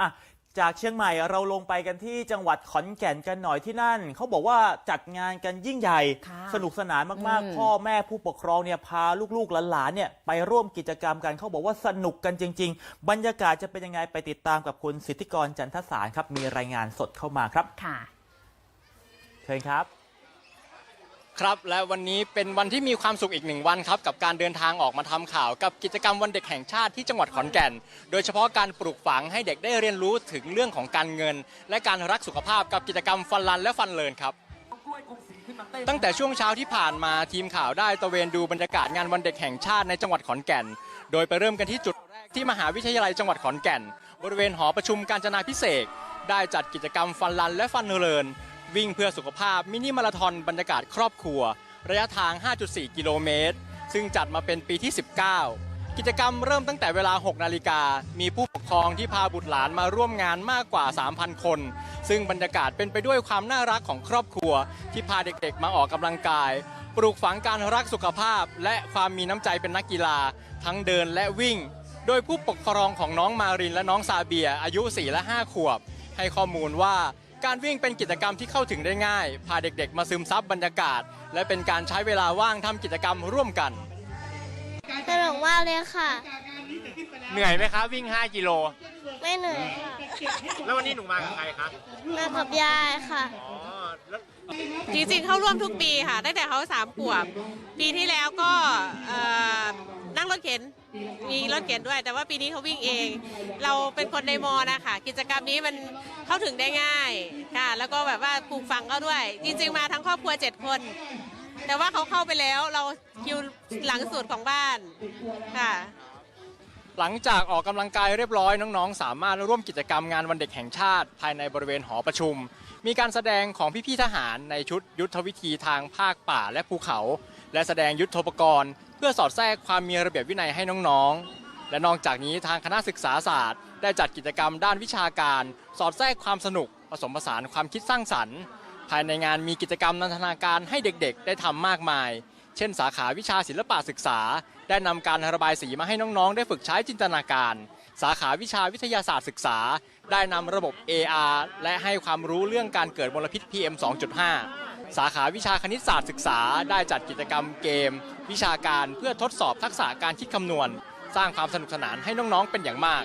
อะจากเชียงใหม่เราลงไปกันที่จังหวัดขอนแก่นกันหน่อยที่นั่นเขาบอกว่าจัดงานกันยิ่งใหญ่ค่ะสนุกสนานมากอืมๆพ่อแม่ผู้ปกครองเนี่ยพาลูกๆหลานๆเนี่ยไปร่วมกิจกรรมกันเขาบอกว่าสนุกกันจริง ๆ บรรยากาศจะเป็นยังไงไปติดตามกับคุณสิทธิกรจันทสารครับมีรายงานสดเข้ามาครับค่ะเชิญครับ ครับและวันนี้เป็นวันที่มีความสุขอีกหนึ่งวันครับกับการเดินทางออกมาทำข่าว กับกิจกรรมวันเด็กแห่งชาติที่จังหวัดขอนแก่น โดยเฉพาะการปลูกฝังให้เด็กได้เรียนรู้ถึงเรื่องของการเงิน และการรักสุขภาพกับกิจกรรมฟันรันและฟันเลินครับตั้งแต่ช่วงเช้าที่ผ่านมาทีมข่าวได้ตะเวนดูบรรยากาศงานวันเด็กแห่งชาติในจังหวัดขอนแก่น โดยไปเริ่มกันที่จุดแรกที่มหาวิทยาลัยจังหวัดขอนแก่น บริเวณหอประชุมการจนาพิเศษ ได้จัดกิจกรรมฟันรันและฟันเลิน วิ่งเพื่อสุขภาพมินิมาราธอนบรรยากาศครอบครัว ระยะทาง 5.4 กิโลเมตร ซึ่งจัดมาเป็นปีที่ 19 กิจกรรมเริ่มตั้งแต่เวลา 6 นาฬิกา มีผู้ปกครองที่พาบุตรหลานมาร่วมงานมากกว่า 3,000 คน ซึ่งบรรยากาศเป็นไปด้วยความน่ารักของครอบครัว ที่พาเด็กๆ มาออกกำลังกาย ปลูกฝังการรักสุขภาพ และความมีน้ำใจเป็นนักกีฬา ทั้งเดินและวิ่ง โดยผู้ปกครองของน้องมารินและน้องซาเบียอายุ 4 และ 5 ขวบ ให้ข้อมูลว่า การวิ่งเป็นกิจกรรมที่เข้าถึงได้ง่าย พาเด็กๆ มาซึมซับบรรยากาศ และเป็นการใช้เวลาว่างทำกิจกรรมร่วมกัน สนุกมากเลยค่ะ เหนื่อยไหมคะวิ่ง 5 กิโล ไม่เหนื่อยค่ะ แล้ววันนี้หนูมากับใครคะมากับยายค่ะ อ๋อแล้วจริงๆ เข้าร่วมทุกปีค่ะ ตั้งแต่เขาสามขวบ ปีที่แล้วก็เอ่อนั่งร ถเข็นมีรถเข็นด้วย แต่ว่าปีนี้เขาวิ่งเอง เราเป็นคนในมอนะคะกิจกรรมนี้มันเข้าถึงได้ง่ายค่ะ แล้วก็แบบว่าปลูกฝังเขาด้วย จริง ๆ มาทั้งครอบครัวเจ็ดคน แต่ว่าเขาเข้าไปแล้วเราคิวหลังสุดของบ้านค่ะหลังจากออกกำลังกายเรียบร้อยน้องๆ สามารถร่วมกิจกรรมงานวันเด็กแห่งชาติ ภายในบริเวณหอประชุม มีการแสดงของพี่ๆทหารในชุดยุทธวิธีทางภาคป่าและภูเขา และแสดงยุทธปกรณ์ เพื่อสอดแทรกความมีระเบียบวินัยให้น้องๆ และนอกจากนี้ทางคณะศึกษาศาสตร์ ได้จัดกิจกรรมด้านวิชาการ สอดแทรกความสนุก ผสมผสานความคิดสร้างสรรค์ ภายในงานมีกิจกรรมนันทนาการให้เด็กๆ ได้ทำมากมาย เช่น สาขาวิชาศิลปะศึกษา ได้นำการระบายสีมาให้น้องๆ ได้ฝึกใช้จินตนาการ สาขาวิชาวิทยาศาสตร์ศึกษา ได้นำระบบ AR และให้ความรู้เรื่องการเกิดมลพิษ PM 2.5 สาขาวิชาคณิตศาสตร์ศึกษา ได้จัดกิจกรรมเกม วิชาการเพื่อทดสอบทักษะการคิดคำนวณ สร้างความสนุกสนานให้น้องๆเป็นอย่างมาก